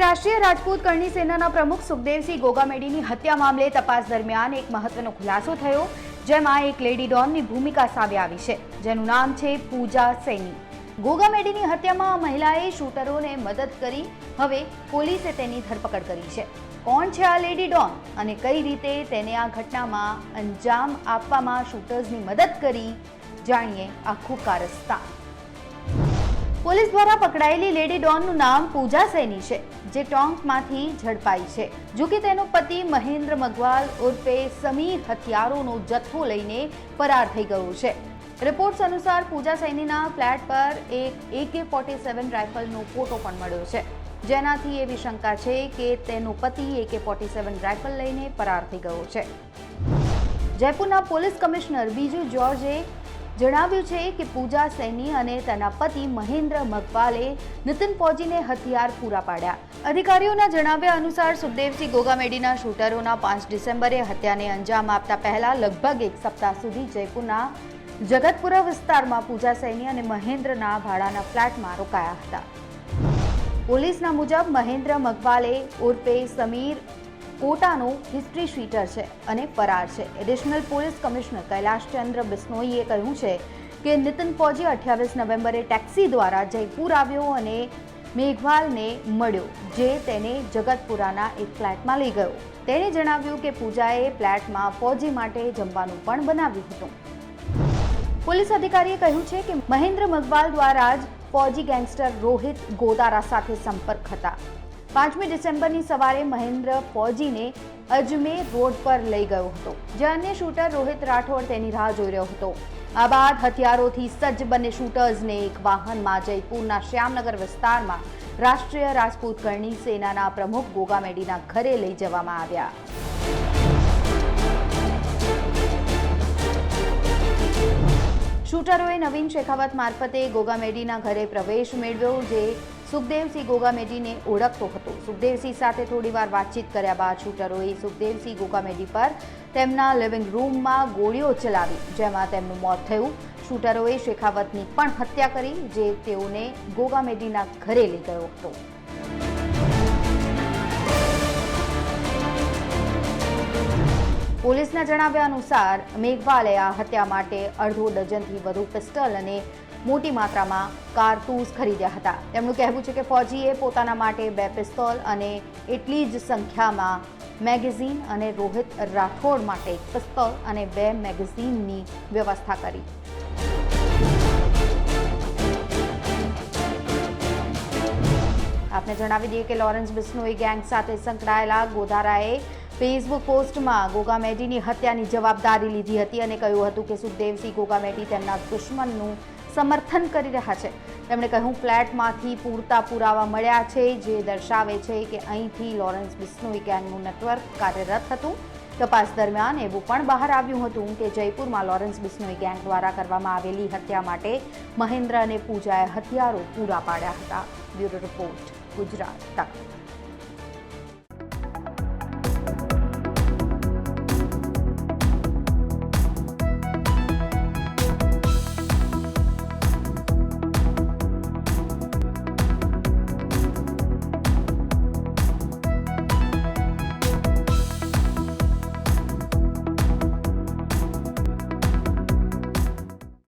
રાષ્ટ્રીય રાજપૂત કરણી સેનાના પ્રમુખ સુખદેવસિંહ ગોગામેડીની હત્યા મામલે તપાસ દરમિયાન એક મહત્વનો ખુલાસો થયો, જેમાં એક લેડી ડોનની ભૂમિકા સામે આવી છે, જેનું નામ છે પૂજા સૈની. ગોગામેડીની હત્યામાં મહિલાએ શૂટરોને મદદ કરી, હવે પોલીસે તેની ધરપકડ કરી છે. કોણ છે આ લેડી ડોન અને કઈ રીતે તેને આ ઘટનામાં અંજામ આપવામાં શૂટર્સની મદદ કરી, જાણીએ આખું કારસ્તાન. પોલીસ દ્વારા પકડાયેલી લેડી ડોનનું નામ પૂજા સૈની છે. જે ટોંકમાંથી ઝડપાઈ છે. જો કે તેનો પતિ મહેન્દ્ર મગવાલ ઉર્ફે સમીર હથિયારોનો જથ્થો લઈને ફરાર થઈ ગયો છે. રિપોર્ટ્સ અનુસાર પૂજા સૈનીના ફ્લેટ પર એક એકે ફોર્ટી સેવન રાઇફલનો ફોટો પણ મળ્યો છે. જેનાથી એવી શંકા છે કે તેનો પતિ એકે ફોર્ટી સેવન રાઇફલ લઈને ફરાર થઈ ગયો છે. જયપુરના પોલીસ કમિશનર બીજુ જ્યોર્જે જણાવ્યું છે કે પૂજા સૈની અને તેના પતિ મહેન્દ્ર મગવાલે નિતિન ફૌજીને હથિયાર પૂરા પાડ્યા. અધિકારીઓના જણાવ્યા અનુસાર સુખદેવસિંહ ગોગામેડીના શૂટરોના પાંચ ડિસેમ્બરે હત્યાને અંજામ આપતા પહેલા લગભગ એક સપ્તાહ સુધી જયપુરના જગતપુરા વિસ્તારમાં પૂજા સૈની અને મહેન્દ્રના ભાડાના ફ્લેટમાં રોકાયા હતા. પોલીસના મુજબ મહેન્દ્ર મગવાલે ઉર્ફે સમીર કોટાનો હિસ્ટ્રી શીટર છે અને ફરાર છે. એડિશનલ પોલીસ કમિશનર કૈલાશચંદ્ર બિસ્નોઈએ કહ્યું છે કે નિતિન ફૌજી અઠ્યાવીસ નવેમ્બરે ટેક્સી દ્વારા જયપુર આવ્યો અને મેઘવાલને મળ્યો, જે તેને જગતપુરાના એક ફ્લેટમાં લઈ ગયો. તેણે જણાવ્યું કે પૂજાએ ફ્લેટમાં ફૌજી માટે જમવાનું પણ બનાવ્યું હતું. પોલીસ અધિકારીએ કહ્યું છે કે મહેન્દ્ર મગવાલ દ્વારા જ ફોજી ગેંગસ્ટર રોહિત ગોદારા સાથે સંપર્ક હતા. પાંચમી ડિસેમ્બરની સવારે મહેન્દ્ર ફૌજીને અજમેર રોડ પર લઈ ગયો હતો જે અન્ય શૂટર રોહિત રાઠોડ તેની રાહ જોઈ રહ્યો હતો. આ બાદ હથિયારોથી સજ્જ બંને શૂટર્સને એક વાહનમાં જયપુરના શ્યામનગર વિસ્તારમાં રાષ્ટ્રીય રાજપૂત કરણી સેનાના પ્રમુખ ગોગામેડીના ઘરે લઈ જવામાં આવ્યા. શૂટરોએ નવીન શેખાવત મારફતે ગોગામેડીના ઘરે પ્રવેશ મેળવ્યો, જે સુખદેવસિંહ ગોગામેડીને ઓળખતો હતો. સુખદેવસિંહ સાથે થોડીવાર વાતચીત કર્યા બાદ શૂટરોએ સુખદેવસિંહ ગોગામેડી પર તેમના લિવિંગ રૂમમાં ગોળીઓ ચલાવી, જેમાં તેમનું મોત થયું. શૂટરોએ શેખાવતની પણ હત્યા કરી, જે તેઓને ગોગામેડીના ઘરે લઈ ગયો હતો. પોલીસના જણાવ્યા અનુસાર મેઘવાલે આ હત્યા માટે અડધો ડઝનથી વધુ પિસ્ટલ અને મોટી માત્રામાં કારતૂસ ખરીદ્યા હતા. તેમનું કહેવું છે કે ફૌજીએ પોતાના માટે બે પિસ્તોલ અને એટલી જ સંખ્યામાં મેગેઝીન અને રોહિત રાઠોડ માટે પિસ્તોલ અને બે મેગેઝીનની વ્યવસ્થા કરી. આપને જણાવી દઈએ કે લોરેન્સ બિસ્નોઈ ગેંગ સાથે સંકળાયેલા ગોધારાએ ફેસબુક પોસ્ટમાં ગોગામેડીની હત્યાની જવાબદારી લીધી હતી અને કહ્યું હતું કે સુખદેવસિંહ ગોગામેડી તેમના દુશ્મનનું સમર્થન કરી રહ્યા છે. તેમણે કહ્યું, ફ્લેટમાંથી પૂરતા પુરાવા મળ્યા છે, જે દર્શાવે છે કે અહીંથી લોરેન્સ બિસ્નોઈ ગેંગનું નેટવર્ક કાર્યરત હતું. તપાસ દરમિયાન એવું પણ બહાર આવ્યું હતું કે જયપુરમાં લોરેન્સ બિસ્નોઈ ગેંગ દ્વારા કરવામાં આવેલી હત્યા માટે મહેન્દ્ર અને પૂજાએ હથિયારો પૂરા પાડ્યા હતા. બ્યુરો રિપોર્ટ ગુજરાત તક